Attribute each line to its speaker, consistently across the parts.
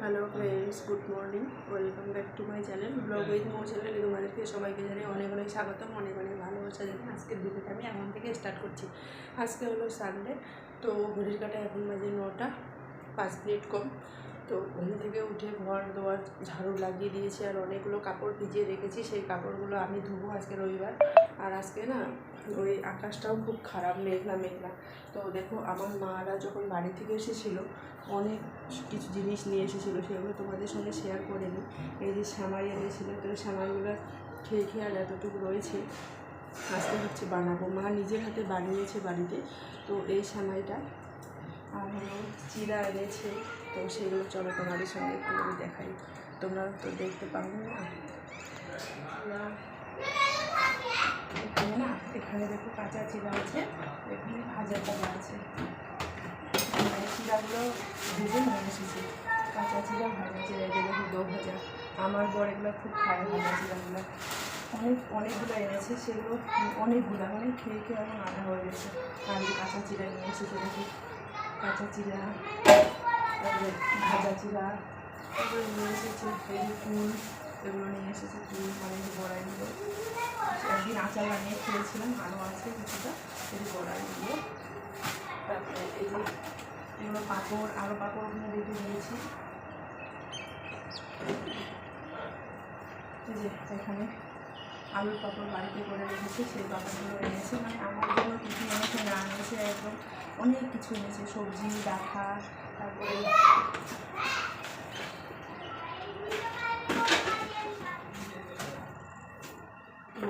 Speaker 1: Hello friends good morning welcome back to my channel blog with Mo channel তোমাদেরকে সবাইকে জানিয়ে অনেক অনেক স্বাগতম, অনেক অনেক ভালোবাসা। জানি আজকের ভিডিওটা আমি এখন থেকে স্টার্ট করছি। আজকে হলো সানডে তো ঘড়ির কাটা এখন বাজে নটা, পাঁচ মিনিট কম। তো ঘুম থেকে উঠে ঘর দোয়ার ঝাড়ু লাগিয়ে দিয়েছি আর অনেকগুলো কাপড় ভিজিয়ে রেখেছি। সেই কাপড়গুলো আমি ধুবো আজকে রবিবার। আর আজকে না, ওই আকাশটাও খুব খারাপ, মেঘলা মেঘলা। তো দেখো, আমার মারা যখন বাড়ি থেকে এসেছিল, অনেক কিছু জিনিস নিয়ে এসেছিল, সেগুলো তোমাদের সঙ্গে শেয়ার করে নিই। এই যে সামাই এনেছিলো, তো সামাইগুলো খেয়ে খেয়ে আর এতটুকু রয়েছে, আজকে হচ্ছে বানাবো। মা নিজের হাতে বানিয়েছে বাড়িতে, তো এই সামাইটা আর হলো চিরা এনেছে তো সেগুলো চলো তোমাদের সঙ্গে একটু দেখাই। তোমরা তো দেখতে পাবে না। এখানে না, এখানে দেখো কাঁচা চিরা আছে, এখানে ভাজা চিরা আছে। মানে চিরাগুলো ভেজে নিয়ে এসেছি। কাঁচা চিরা, ভাজা চিরা যে দেখো দো ভাজা। আমার বর এগুলো খুব খায় ভাজা চিরাগুলো। অনেক, অনেকগুলো এনেছে, সেগুলো অনেকগুলো মানে খেয়ে খেয়ে এখন আধা হয়ে গেছে। আর কাঁচা চিরা নিয়ে এসেছে দেখি। কাঁচা চিরা। তারপরে ভাজা চিরা, এগুলো নিয়ে এসেছে এই ফুল এগুলো নিয়ে এসেছে ফুল মানে বড়াইগুলো একদিন আচার বানিয়ে খেয়েছিলাম আরও আছে কিছুটা এই বড়াইগুলো তারপরে এই যে এগুলো পাঁপড় আরও পাঁপড় ওখানে রেখে দিয়েছি। এই যে এখানে আলুর পাঁপড় বাড়িতে করে রেখেছি, সেই পাঁপড়গুলো এনেছে। মানে আমার জন্য কিছু এনেছে না এনেছে একদম অনেক কিছু এনেছে, সবজি ডাঠা তারপরে তো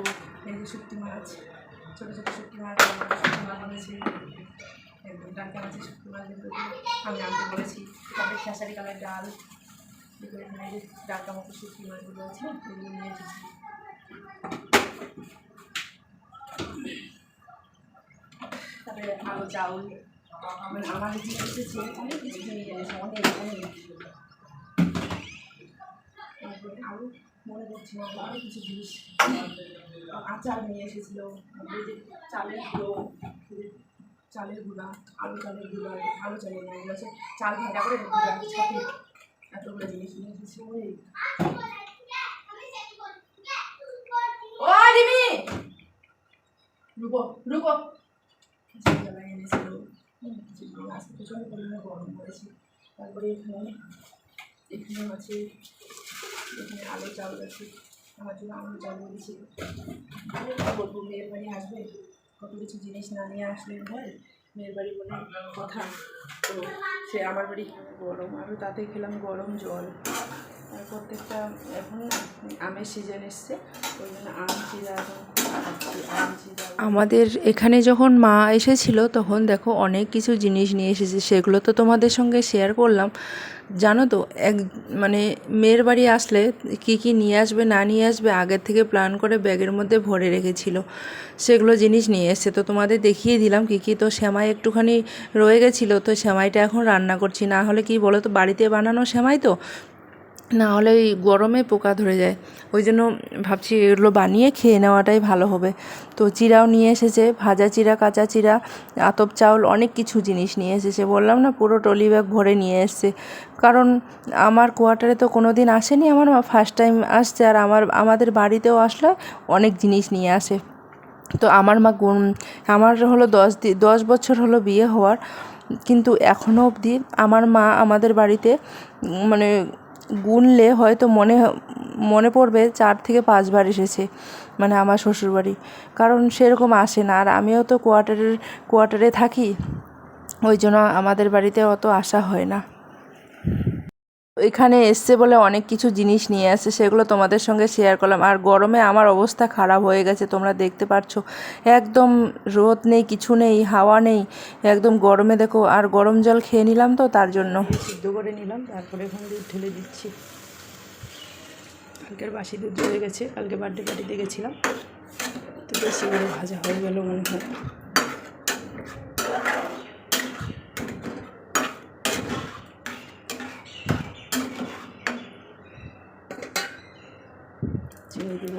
Speaker 1: যে মাছ, ছোটো ছোটো শুটকি মাছ শুটকি মাছ এনেছে, একদম টাটকা মাছের শুটকি মাছ আমি আনতে বলেছি। তারপরে খেসারি কালার ডাল টাটকা মতো শুটকি মাছগুলো আছে, এগুলো নিয়ে এসেছি। তারপরে আলু, চাউল আমার যে এসেছে অনেক কিছু এনেছে অনেক অনেক তারপরে আরও মনে করছি না অনেক কিছু জিনিস। আচার নিয়ে এসেছিল চালের গুঁড়ো চালের গুঁড়া, আলু চালের গুঁড়া, আলু চালের গুঁড়ো, এগুলো চাল ভাজা করে গুঁড়া এতগুলো জিনিস নিয়ে এসেছি, ওই। রুকো রুকো এনেছিল। প্রচণ্ড পরিমাণে গরম পড়েছে তারপরে এখানে এখানে আছে এখানে আলু চাউল আছে আমার জন্য আলু চাউল দিয়েছি আমি বলব মেয়ের বাড়ি আসবে কত কিছু জিনিস না নিয়ে আসলে হয় মেয়ের বাড়ি বলে কথা তো সে আমার বাড়ি গরম আরও তাতে খেলাম গরম জল প্রত্যেকটা এখন আমের সিজন এসছে, ওই জন্য আম চিরা চিরা
Speaker 2: আমাদের এখানে যখন মা এসেছিল তখন দেখো অনেক কিছু জিনিস নিয়ে এসেছে, সেগুলো তো তোমাদের সঙ্গে শেয়ার করলাম। জানো তো, এক মানে মেয়ের বাড়ি আসলে কি কি নিয়ে আসবে, না নিয়ে আসবে, আগের থেকে প্ল্যান করে ব্যাগের মধ্যে ভরে রেখেছিল। সেগুলো জিনিস নিয়ে এসছে, তো তোমাদের দেখিয়ে দিলাম কি কি, তো সেমাই একটুখানি রয়ে গেছিল, তো সেমাইটা এখন রান্না করছি, না হলে কি বলো তো বাড়িতে বানানো সেমাই তো? না হলে ওই গরমে পোকা ধরে যায়। ওই জন্য ভাবছি এগুলো বানিয়ে খেয়ে নেওয়াটাই ভালো হবে। তো চিরাও নিয়ে এসেছে, ভাজা চিরা, কাঁচা চিরা, আতপ চাউল, অনেক কিছু জিনিস নিয়ে এসেছে। বললাম না, পুরো টলি ব্যাগ ভরে নিয়ে এসছে। কারণ আমার কোয়ার্টারে তো কোনো দিন আসেনি, আমার ফার্স্ট টাইম আসছে। আর আমার, আমাদের বাড়িতেও আসলে অনেক জিনিস নিয়ে আসে। তো আমার মা আমার হলো দশ দশ বছর হলো বিয়ে হওয়ার। কিন্তু এখনও অবধি আমার মা আমাদের বাড়িতে মানে গুনলে হয়তো মনে মনে পড়বে চার থেকে পাঁচবার এসেছে মানে আমার শ্বশুরবাড়ি। কারণ সেরকম আসে না। আর আমিও তো কোয়ার্টারের কোয়ার্টারে থাকি, ওই জন্য আমাদের বাড়িতে অত আসা হয় না। এখানে এসছে বলে অনেক কিছু জিনিস নিয়ে আসছে সেগুলো তোমাদের সঙ্গে শেয়ার করলাম। আর গরমে আমার অবস্থা খারাপ হয়ে গেছে, তোমরা দেখতে পাচ্ছ একদম রোদ নেই, কিছু নেই, হাওয়া নেই, একদম গরমে দেখো। আর গরম জল খেয়ে নিলাম তো, তার জন্য।
Speaker 1: সিদ্ধ করে নিলাম, তারপরে এখন দুধ ঢেলে দিচ্ছি। কালকের বাসি দুধ রয়ে গেছে, কালকে বার্থডে পার্টিতে গেছিলাম। তো বেশি ভাজা হয়ে গেল মনে হয়। চিনি দেব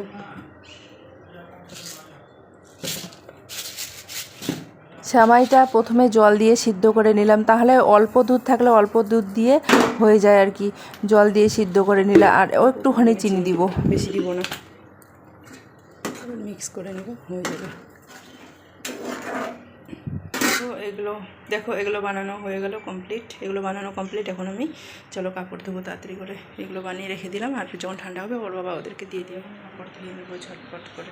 Speaker 2: সামাইটা প্রথমে জল দিয়ে সিদ্ধ করে নিলাম। তাহলে অল্প দুধ থাকলে অল্প দুধ দিয়ে হয়ে যায় আর কি। জল দিয়ে সিদ্ধ করে নিলাম আর ও একটুখানি চিনি দিব।
Speaker 1: বেশি দিব না। মিক্স করে নেব হয়ে যাবে। তো এগুলো, দেখো, এগুলো বানানো হয়ে গেল কমপ্লিট এগুলো বানানো কমপ্লিট এখন আমি চলো কাপড় ধোবো তাড়াতাড়ি করে। এগুলো বানিয়ে রেখে দিলাম, আর যখন ঠান্ডা হবে, ওর বাবা ওদেরকে দিয়ে দিও কাপড় ধুয়ে নেব ঝটপট করে।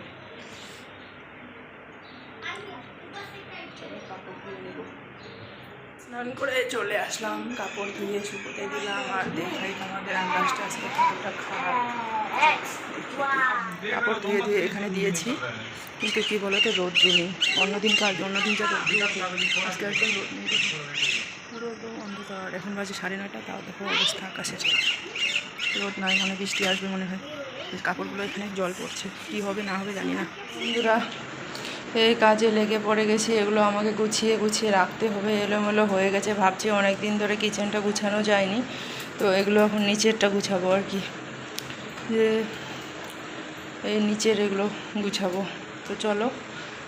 Speaker 1: স্নান করে চলে আসলাম, কাপড় ধুয়ে শুকোতে দিলাম, আর দেখাই তোমাদের আন্দাজটা আজকে কতটা খারাপ। কাপড় ধুয়ে ধুয়ে এখানে দিয়েছি। কিন্তু কি বলো তো রোদ নেই অন্যদিন কাজ অন্যদিন যা রোদ দিয়েছে আজকে একদম রোদ নেই। পুরো অন্ধকার। এখন বাজে সাড়ে নয়টা, তাও দেখো অবস্থা আকাশের রোদ নাই মানে বৃষ্টি আসবে মনে হয়। কাপড়গুলো এখানে জল পড়ছে। কি হবে, না হবে জানি না। বন্ধুরা, এই কাজে লেগে পড়ে গেছি। এগুলো আমাকে গুছিয়ে গুছিয়ে রাখতে হবে। এলোমেলো হয়ে গেছে, ভাবছি অনেক দিন ধরে কিচেনটা গুছানো যায়নি। তো এগুলো এখন নিচেরটা গুছাবো আর কি। যে এই নিচের এগুলো গুছাবো। তো চলো,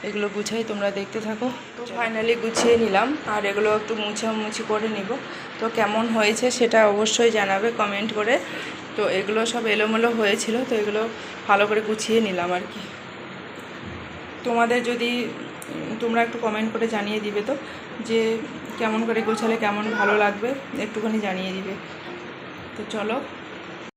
Speaker 1: এগুলো গুছাই তোমরা দেখতে থাকো। তো ফাইনালি গুছিয়ে নিলাম, আর এগুলো একটু মুছামুছি করে নিব। তো কেমন হয়েছে সেটা অবশ্যই জানাবে কমেন্ট করে। তো এগুলো সব এলোমেলো হয়েছিল, তো এগুলো ভালো করে গুছিয়ে নিলাম আর কি। তোমাদের যদি, তোমরা একটু কমেন্ট করে জানিয়ে দিবে তো, যে কেমন করে গোছালে কেমন ভালো লাগবে, একটুখানি জানিয়ে দিবে। তো চলো